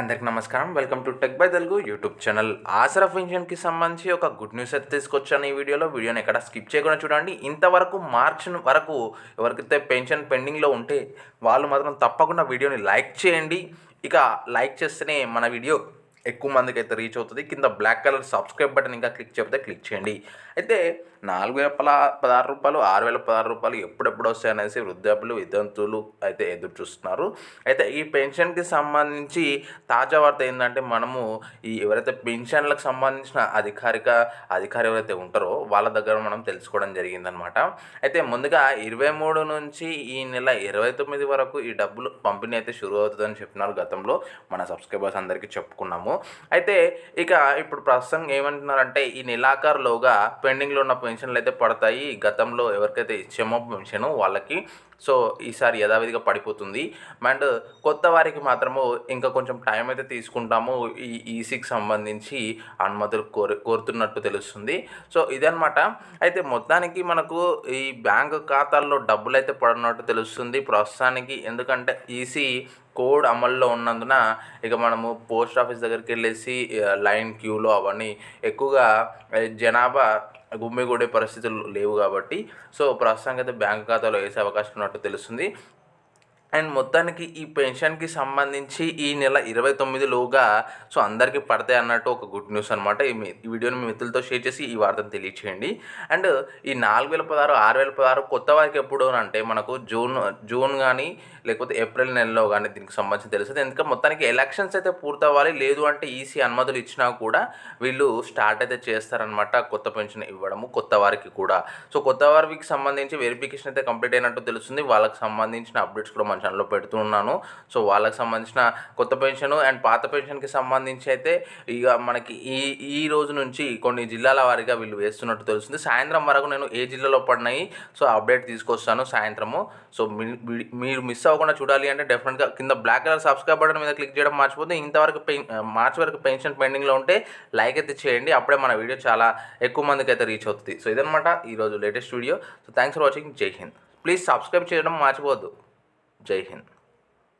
అందరికి నమస్కారం. Welcome to tech by Telugu YouTube channel. Aasara పెన్షన్కి సంబంధించి ఒక గుడ్ న్యూస్ అయితే తీసుకొచ్చాను ఈ వీడియోలో. వీడియోని ఎక్కడ స్కిప్ చేయకుండా చూడండి. ఇంతవరకు మార్చ్ వరకు ఎవరికైతే పెన్షన్ పెండింగ్లో ఉంటే వాళ్ళు మాత్రం తప్పకుండా వీడియోని లైక్ చేయండి. ఇక లైక్ చేస్తేనే మన వీడియో ఎక్కువ మందికి అయితే రీచ్ అవుతుంది. కింద బ్లాక్ కలర్ సబ్స్క్రైబ్ బటన్ ఇంకా క్లిక్ చెప్తే క్లిక్ చేయండి. అయితే నాలుగు వేల పలా- పదహారు రూపాయలు ఆరు వేల పదహారు రూపాయలు ఎప్పుడెప్పుడు వస్తాయి అనేసి వృద్ధాపులు విద్యార్థులు అయితే ఎదురు చూస్తున్నారు. అయితే ఈ పెన్షన్కి సంబంధించి తాజా వార్త ఏంటంటే మనము ఈ ఎవరైతే పెన్షన్లకు సంబంధించిన అధికారిక అధికారి ఎవరైతే ఉంటారో వాళ్ళ దగ్గర మనం తెలుసుకోవడం జరిగిందనమాట అయితే ముందుగా ఇరవై మూడు నుంచి ఈ నెల ఇరవై తొమ్మిది వరకు ఈ డబ్బులు పంపిణీ అయితే షురు అవుతుందని చెప్పినారు గతంలో మన సబ్స్క్రైబర్స్ అందరికీ చెప్పుకున్నాము. అయితే ఇక ఇప్పుడు ప్రస్తుతం ఏమంటున్నారంటే ఈ నెలాఖరులోగా పెండింగ్లో ఉన్న పెన్షన్లు అయితే పడతాయి. గతంలో ఎవరికైతే ఇచ్చామో పెన్షన్ వాళ్ళకి సో ఈసారి యథావిధిగా పడిపోతుంది. అండ్ కొత్త వారికి మాత్రము ఇంకా కొంచెం టైం అయితే తీసుకుంటాము. ఈ ఈసీకి సంబంధించి అనుమతులు కోరు కోరుతున్నట్టు తెలుస్తుంది. సో ఇదనమాట అయితే మొత్తానికి మనకు ఈ బ్యాంక్ ఖాతాల్లో డబ్బులు అయితే పడినట్టు తెలుస్తుంది ప్రస్తుతానికి. ఎందుకంటే ఈసీ కోడ్ అమల్లో ఉన్నందున ఇక మనము పోస్ట్ ఆఫీస్ దగ్గరికి వెళ్ళేసి లైన్ క్యూలో అవన్నీ ఎక్కువగా జనాభా గుమ్మిగూడే పరిస్థితులు లేవు కాబట్టి సో ప్రస్తుతానికి అయితే బ్యాంక్ ఖాతాలో వేసే అవకాశం ఉన్నట్టు తెలుస్తుంది. అండ్ మొత్తానికి ఈ పెన్షన్కి సంబంధించి ఈ నెల ఇరవై తొమ్మిదిలోగా సో అందరికీ పడతాయి అన్నట్టు ఒక గుడ్ న్యూస్ అనమాట ఈ ఈ వీడియోని మీ మిత్రులతో షేర్ చేసి ఈ వార్తను తెలియచేయండి. అండ్ ఈ నాలుగు వేల పదహారు ఆరు వేల పదహారు కొత్త వారికి ఎప్పుడు అని అంటే మనకు జూన్ జూన్ కానీ లేకపోతే ఏప్రిల్ నెలలో కానీ దీనికి సంబంధించి తెలుస్తుంది. ఎందుకంటే మొత్తానికి ఎలక్షన్స్ అయితే పూర్తవ్వాలి లేదు అంటే ఈసీ అనుమతులు ఇచ్చినా కూడా వీళ్ళు స్టార్ట్ అయితే చేస్తారనమాట కొత్త పెన్షన్ ఇవ్వడము కొత్త వారికి కూడా. సో కొత్త వారికి సంబంధించి వెరిఫికేషన్ అయితే కంప్లీట్ అయినట్టు తెలుస్తుంది. వాళ్ళకి సంబంధించిన అప్డేట్స్ కూడా మన ఛానల్లో పెడుతున్నాను సో వాళ్ళకి సంబంధించిన కొత్త పెన్షన్ అండ్ పాత పెన్షన్కి సంబంధించి అయితే ఇక మనకి ఈ ఈ రోజు నుంచి కొన్ని జిల్లాల వారీగా వీళ్ళు వేస్తున్నట్టు తెలుస్తుంది. సాయంత్రం వరకు నేను ఏ జిల్లాలో పడినాయి సో అప్డేట్ తీసుకొస్తాను సాయంత్రము. సో మీ- మీరు మిస్ అవ్వకుండా చూడాలి అంటే డెఫినెట్గా కింద బ్లాక్ కలర్ సబ్స్క్రైబ్ బటన్ మీద క్లిక్ చేయడం మర్చిపోతే ఇంతవరకు పెన్ మార్చ్ వరకు పెన్షన్ పెండింగ్లో ఉంటే లైక్ అయితే చేయండి. అప్పుడే మన వీడియో చాలా ఎక్కువ మందికి అయితే రీచ్ అవుతుంది. సో ఇదనమాట ఈరోజు latest video. So thanks for watching. జై హింద్. ప్లీజ్ సబ్స్క్రైబ్ చేయడం మర్చిపోద్దు జై హింద్.